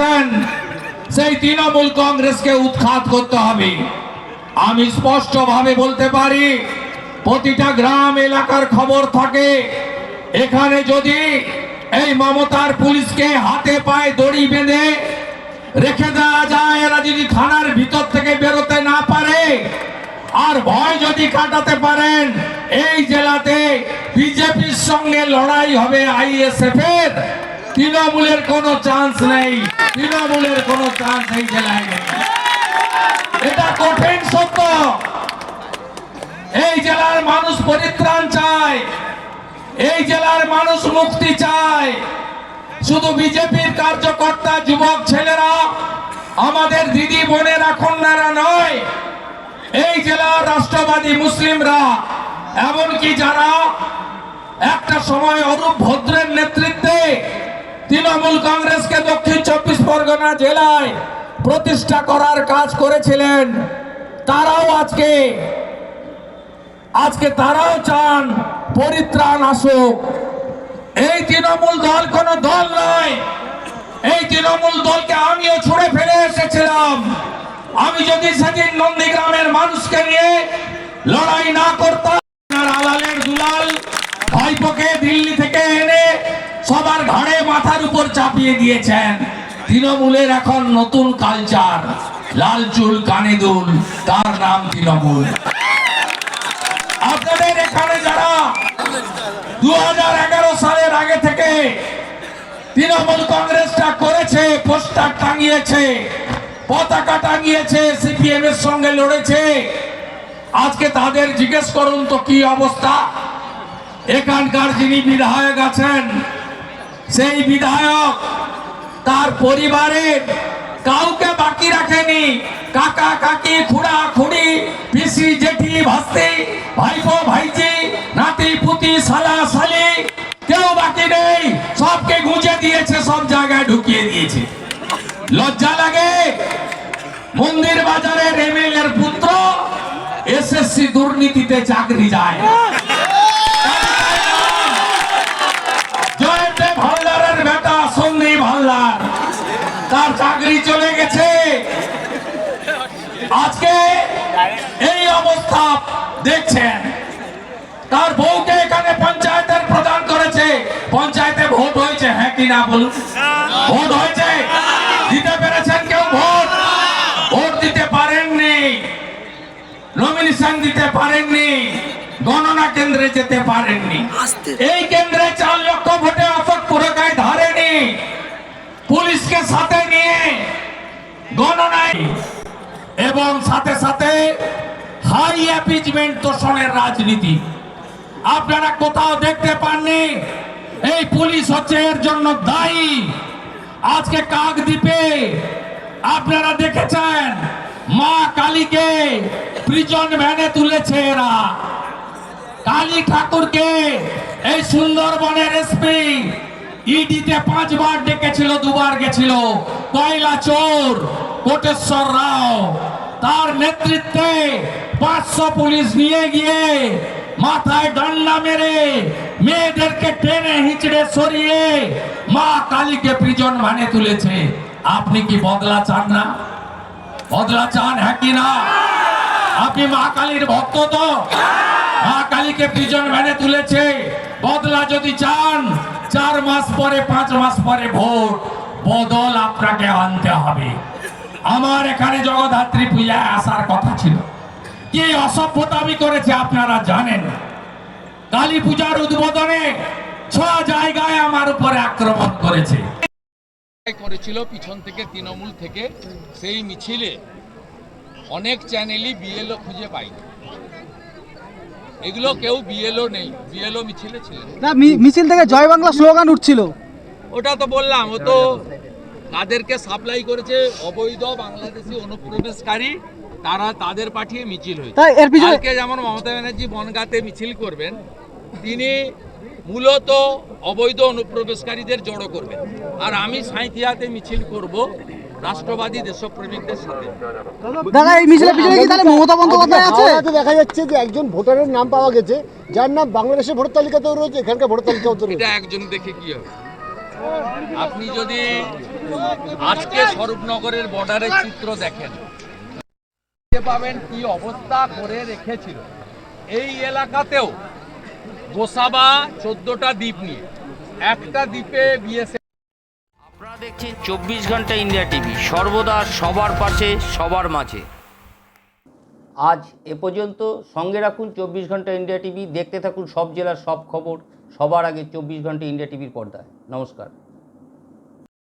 করেছেন সেই তৃণমূল কংগ্রেসকে উৎখাত করতে হবে। আমি স্পষ্টভাবে বলতে পারি, প্রতিটা গ্রাম এলাকার খবর থাকে। এখানে যদি এই মমতার পুলিশকে হাতে পায়ে দড়ি বেঁধে রেখে দেওয়া যায়, এরা যদি থানার ভিতর থেকে বেরোতে না পারে, আর ভয় যদি কাটাতে পারেন, এই জেলাতে বিজেপির সঙ্গে লড়াই হবে আইএসএফ এর তৃণমূলের কোনো চান্স নেই। তৃণমূলের কোনো চান্স এই জেলায় নেই। এটা কঠিন সত্য। এই জেলার মানুষ পরিত্রাণ চায়। এই জেলার মানুষ মুক্তি চায়। শুধু বিজেপির কার্যকর্তা যুবক ছেলেরা, আমাদের দিদি বোনেরা, কন্যারা নয়, এই জেলার রাষ্ট্রবাদী মুসলিমরা, এমনকি যারা একটা সময় অরূপ ভদ্রের নেতৃত্বে তৃণমূল কংগ্রেসকে দক্ষিণ চব্বিশ পরগনা জেলায় প্রতিষ্ঠা করার কাজ করেছিলেন। তারাও আজকে আজকে তারাও চান পরিত্রাণ আসুক। এই তৃণমূল দল কোনো দল নয়। এই তৃণমূল দলকে আমিও ছুড়ে ফেলে এসেছিলাম। আমি যদি সেদিন নন্দীগ্রামের মানুষকে নিয়ে লড়াই না করতাম আলালের দুলাল ভাইপোকে দিল্লি থেকে মাথার উপর চাপিয়ে দিয়েছেন। তৃণমূলের এখন নতুন কালচার, লাল চুল, কানে দুল, তার নাম তৃণমূল। আপনাদের এখানে যারা দু সালের আগে থেকে তৃণমূল কংগ্রেসটা করেছে, পোস্টার টাঙিয়েছে, পতাকা টাঙিয়েছে, সিপিএম এর সঙ্গে লড়েছে, আজকে তাদের জিজ্ঞেস করুন তো কি অবস্থা? এখানকার যিনি বিধায়ক আছেন সেই বিধায়ক তার পরিবারের কাউকে বাকি রাখেনি। কাকা, কাকি, খুড়া, খুড়ি, পিসি, জেঠি, ভাস্তি, ভাইপো, ভাইজি, নাতি, পুতি সালা সালি কেউ বাকি নেই। সবকে গুঁজে দিয়েছে, সব জায়গায় ঢুকিয়ে দিয়েছে। লজ্জা লাগে। মন্দির বাজারের এমএলএর পুত্র এসএসসি দুর্নীতিতে চাকরি যায়। হ্যাঁ না বলুন। ভোট হয়েছে। দিতে পেরেছেন কেউ ভোট? ভোট দিতে পারেননি। নমিনেশন দিতে পারেননি। গণনা কেন্দ্রে যেতে পারেননি। এই কেন্দ্রে চার লক্ষ ভোটে অশোক পুরকায় ধরেনি। পুলিশকে সাথে নিয়ে গণনায় এবং সাথে সাথে হাই অ্যাপিজমেন্ট তোষণের রাজনীতি। আপনারা কোথাও দেখতে পাননি। এই পুলিশ হচ্ছে এর জন্য দায়ী। আজকে কাকদ্বীপে আপনারা দেখেছেন, মা কালীকে প্রিজন ভ্যানে তুলেছে এরা। কালী ঠাকুরকে এই সুন্দরবনের এসপি ইডিতে পাঁচবার ডেকেছিল, দুবার গেছিল। কয়লা চোর, কোটেশ্বর রাও, তার নেতৃত্বে পাঁচশো পুলিশ নিয়ে গিয়ে মাথায় ডান্ডা মেরে মেয়েদেরকে টেনে হিচড়ে সরিয়ে মা কালীকে প্রিজন ভানে তুলেছে। আপনি কি বদলা চান না? বদলা চান হ্যাঁ কি না? আপনি মা কালীর ভক্ত তো? মা কালীকে প্রিজন ভ্যানে তুলেছে। বদলা যদি চান, চার মাস পরে, পাঁচ মাস পরে ভোট, বদল আপনাকে আনতে হবে। আমার এখানে জগদ্ধাত্রী পূজায় আসার কথা ছিল। কি অসভ্যতা আমি করেছে আপনারা জানেন। কালী পূজার উদ্বোধনে ছ জায়গায় আমার উপরে আক্রমণ করেছে। করেছিল পিছন থেকে তৃণমূল থেকে। সেই মিছিলে অনেক চ্যানেলই বিএলও খুঁজে পাইনি এগুলো কেউ বিএলও নেই বিএলও মিছিলে ছিলেন। না মি- মিছিল থেকে জয় বাংলা স্লোগান উঠছিল। ওটা তো বললাম ও তো কাদেরকে সাপ্লাই করেছে অবৈধ বাংলাদেশি অনুপ্রবেশকারী। তারা তাদের পাঠিয়ে মিছিল হয়েছে। তাই এর পিছনে কালকে যেমন মমতা ব্যানার্জি বনগাঁতে মিছিল করবেন তিনি মূলত অবৈধ অনুপ্রবেশকারীদের জড়ো করবেন। আর আমি সাঁইথিয়াতে মিছিল করব রাষ্ট্রবাদী দেশপ্রেমিকদের সাথে। দাদা এই মিছিলের পিছনে কি তাহলে মমতা বন্দ্যোপাধ্যায় আছে? দেখা যাচ্ছে যে একজন ভোটারের নাম পাওয়া গেছে যার নাম বাংলাদেশের ভোটার তালিকাতেও রয়েছে এখানকার ভোটার তালিকাতেও রয়েছে। এটা একজন দেখে কি হবে? আপনি যদি আজকে স্বরূপনগরের বর্ডারের চিত্র দেখেন পাবেন কি অবস্থা করে রেখেছিল। এই এলাকাতেও গোসাবা চোদ্দটা দ্বীপ নিয়ে। একটা দ্বীপে বিএসএফ আপনারা দেখছেন চব্বিশ ঘণ্টা ইন্ডিয়া টিভি। সর্বদা সবার পাশে সবার মাঝে। আজ এ পর্যন্ত সঙ্গে রাখুন চব্বিশ ঘণ্টা ইন্ডিয়া টিভি। দেখতে থাকুন সব জেলার সব খবর। সবার আগে চব্বিশ ঘণ্টা ইন্ডিয়া টিভির পর্দায়। নমস্কার।